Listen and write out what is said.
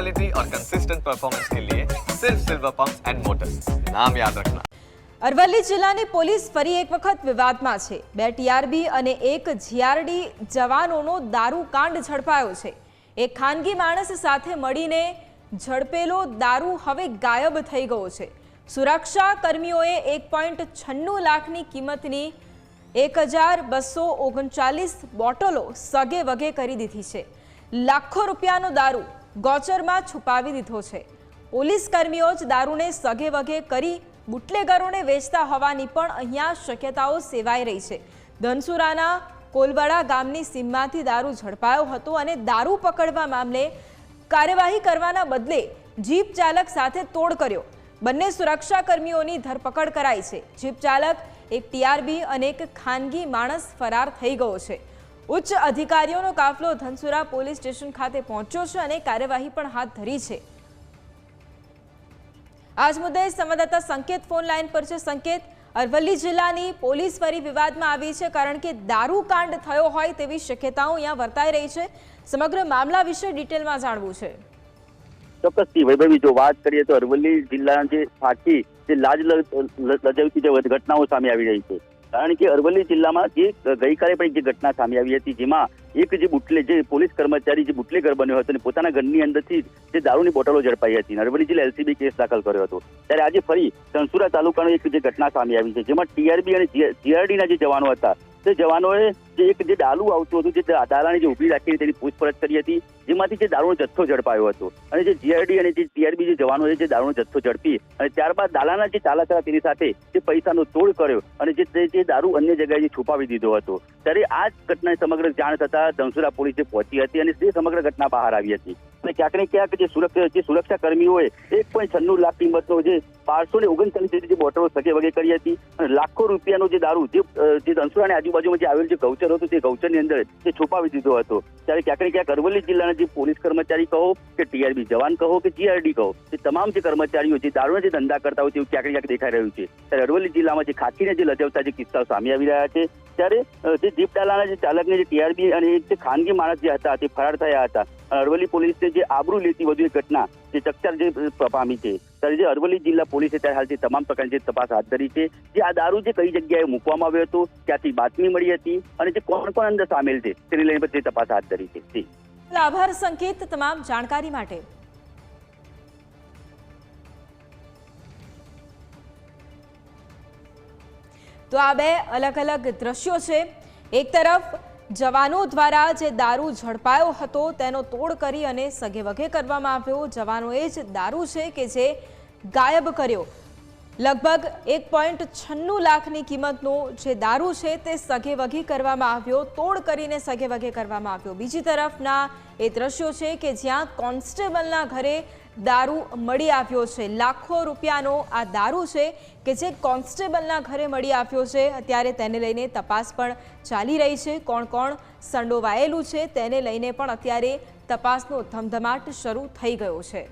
Quality और consistent performance के लिए सिर्फ सिल्वर पंप एंड मोटर्स नाम याद रखना અરવલ્લી જિલ્લાની પોલીસ ફરી એક વખત વિવાદમાં છે બે ટીઆરબી અને એક જીઆરડી જવાનોનો દારૂ કાંડ ઝડપાયો છે એક ખાનગી માણસ સાથે મળીને ઝડપેલો દારૂ હવે ગાયબ થઈ ગયો છે સુરક્ષા કર્મીઓએ એક પોઈન્ટ છન્નું લાખની કિંમતની એક હજાર બસો ઓગણચાલીસ બોટલો સગે વગે કરી દીધી છે લાખો રૂપિયાનો દારૂ ગોચરમાં છુપાવી દીધો છે. પોલીસ કર્મીઓ જ દારૂને સગે વગે કરી બુટલેગરોને વેચતા હોવાની પણ અહીંયા શક્યતાઓ સેવાઈ રહી છે. ધનસુરાના કોલવાડા ગામની સીમમાંથી દારૂ ઝડપાયો હતો અને દારૂ પકડવા મામલે કાર્યવાહી કરવાના બદલે જીપ ચાલક સાથે તોડ કર્યો. બંને સુરક્ષા કર્મીઓની ધરપકડ કરાઈ છે. જીપ ચાલક એક ટીઆરબી અને એક ખાનગી માણસ ફરાર થઈ ગયો છે. ઉચ્ચ અધિકારીઓનો કાફલો ધનસુરા પોલીસ સ્ટેશન ખાતે પહોંચ્યો છે અને કાર્યવાહી પણ હાથ ધરી છે. આજ મુદ્દે સંવાદદાતા સંકેત ફોન લાઈન પર છે. સંકેત, અરવલ્લી જિલ્લાની પોલીસ ફરી વિવાદમાં આવી છે કારણ કે દારૂ કાંડ થયો હોય તેવી શક્યતાઓ અહીંયા વર્તાઈ રહી છે. સમગ્ર મામલા વિશે ડિટેલમાં જાણવું છે. ચોક્કસથી વૈભવી, જો વાત કરીએ તો અરવલ્લી જિલ્લાના જે સાચી જે લાજ, લજાવતી જે ઘટનાઓ સામે આવી રહી છે. કારણ કે અરવલ્લી જિલ્લામાં જે ગઈકાલે પણ જે ઘટના સામે આવી હતી, જેમાં એક જે બુટલે જે પોલીસ કર્મચારી જે બુટલેગર બન્યો હતો અને પોતાના ઘરની અંદરથી જે દારૂની બોટલો ઝડપાઈ હતી અરવલ્લી જિલ્લા એલસીબી કેસ દાખલ કર્યો હતો. ત્યારે આજે ફરી ધનસુરા તાલુકાનો એક જે ઘટના સામે આવી છે, જેમાં ટીઆરબી અને જીઆરડીના જે જવાનો હતા તે જવાનોએ જે એક જે ડાલુ આવતું હતું, જે ડાલાને જે ઊભી રાખી તેની પૂછપરછ કરી હતી, જેમાંથી જે દારૂનો જથ્થો ઝડપાયો હતો. અને જે જીઆરડી અને જે ટીઆરબી જે જવાનોએ જે દારૂનો જથ્થો ઝડપી અને ત્યારબાદ દાલાના જે ચાલક તેની સાથે જે પૈસાનો તોડ કર્યો અને જે જે દારૂ અન્ય જગ્યાએ છુપાવી દીધો હતો. ત્યારે આ જ ઘટનાની સમગ્ર જાણ થતા ધનસુરા પોલીસે પહોંચી હતી અને તે સમગ્ર ઘટના બહાર આવી હતી. અને ક્યાંક ને ક્યાંક જે સુરક્ષા જે સુરક્ષા કર્મીઓએ એક પોઈન્ટ છન્નું લાખ કિંમતનો જે બારસો ને ઓગણચાલીસ જે બોટલો સગે વગે કરી હતી અને લાખો રૂપિયાનો જે દારૂ, જે જે ધનસુરાની આજુબાજુમાં જે આવેલું જે ગૌચર હતું તે ગૌચરની અંદર તે છુપાવી દીધો હતો. ત્યારે ક્યાંક ને ક્યાંક અરવલ્લી જિલ્લાના જે પોલીસ કર્મચારી કહો કે ટીઆરબી જવાન કહો કે જીઆરડી કહો, તે તમામ જે કર્મચારીઓ જે દારૂના જે ધંધા કરતા હોય તેવું ક્યાંક ને ક્યાંક દેખાઈ રહ્યું છે. ત્યારે અરવલ્લી જિલ્લામાં જે ખાખીને જે લજાવતા જે કિસ્સાઓ સામે આવી રહ્યા છે ત્યારે જે જીપડાલાના જે ચાલકને જે ટીઆરબી અને જે ખાનગી માણસ જે હતા તે ફરાર થયા હતા. અરવલ્લી પોલીસે જે આબરૂ લેતી વધુ એક ઘટના જે ચકચાર જે પામી છે. ત્યારે જે અરવલ્લી જિલ્લા પોલીસે ત્યારે હાલ તમામ પ્રકારની તપાસ હાથ ધરી છે. જે આ દારૂ જે કઈ જગ્યાએ મૂકવામાં આવ્યો હતો ક્યાંથી બાતમી મળી હતી અને જે કોણ કોણ અંદર સામેલ છે, તેને લઈને પણ તપાસ હાથ ધરી છે. આભાર સંકેત તમામ જાણકારી માટે. તો આ બે અલગ અલગ દ્રશ્યો છે. એક તરફ જવાનો દ્વારા જે દારૂ ઝડપાયો હતો તેનો તોડ કરી અને સગે વગે કરવામાં આવ્યો. જવાનોએ જ દારૂ છે કે જે ગાયબ કર્યો. લગભગ એક પોઈન્ટ છન્નું લાખની કિંમતનો જે દારૂ છે તે સગેવગી કરવામાં આવ્યો, તોડ કરીને સગેવગે કરવામાં આવ્યો. બીજી તરફના એ દ્રશ્યો છે કે જ્યાં કોન્સ્ટેબલના ઘરે દારૂ મળી આવ્યો છે. લાખો રૂપિયાનો આ દારૂ છે કે જે કોન્સ્ટેબલના ઘરે મળી આવ્યો છે. અત્યારે તેને લઈને તપાસ પણ ચાલી રહી છે. કોણ કોણ સંડોવાયેલું છે તેને લઈને પણ અત્યારે તપાસનો ધમધમાટ શરૂ થઈ ગયો છે.